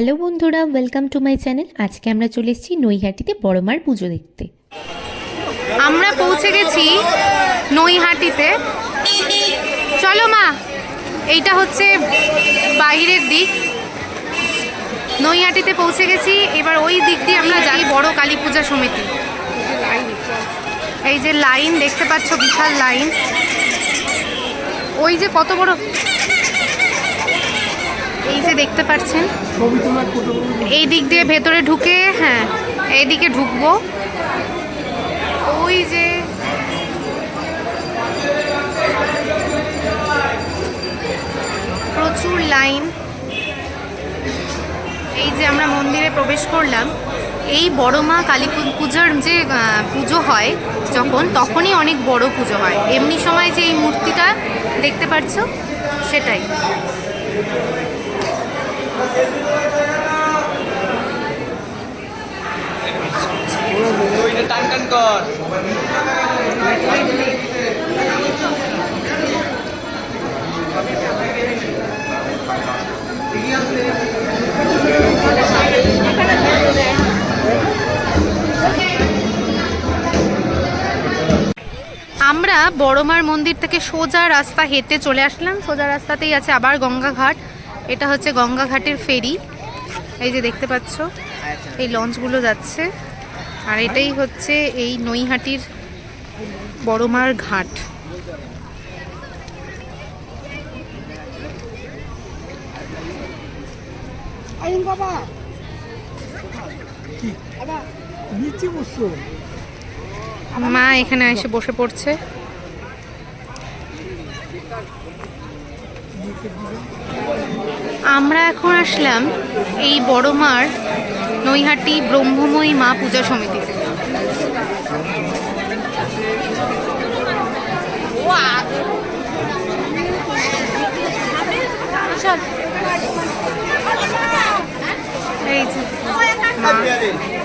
Hello বন্ধুরা welcome to my channel আজকে আমরা চলে এসেছি নৈহাটিতে বড়মার পুজো দেখতে। আমরা পৌঁছে গেছি নৈহাটিতে। চলো মা, এইটা হচ্ছে বাইরের দিক। নৈহাটিতে পৌঁছে গেছি, এবার ওই দিক দিয়ে আমরা যাই বড় কালী পূজা সমিতি। এই যে লাইন, দেখতে পাচ্ছ বিশাল লাইন। ওই যে কত বড় এই যে দেখতে পাচ্ছেন, এই দিক দিয়ে ভেতরে ঢুকে হ্যাঁ এইদিকে ঢুকবো। ওই যে প্রচুর লাইন। এই যে আমরা মন্দিরে প্রবেশ করলাম, এই বড় মা কালী পূজার যে পুজো হয় যখন, তখনই অনেক বড় পুজো হয়। এমনি সময় যে এই মূর্তিটা দেখতে পাচ্ছ, সেটাই। টান টান কর। আমরা বড়মার মন্দির থেকে সোজা রাস্তা হেঁটে চলে আসলাম। সোজা রাস্তাতেই আছে আবার গঙ্গাঘাট। এটা হচ্ছে গঙ্গাঘাটের ফেরি। এই যে দেখতে পাচ্ছ, এই লঞ্চগুলো যাচ্ছে। আর এটাই হচ্ছে এই নৈহাটির বড়মার ঘাট। মা এখানে এসে বসে পড়ছে। আমরা এখন আসলাম এই বড় মার নৈহাটি ব্রহ্মময়ী মা পূজা এই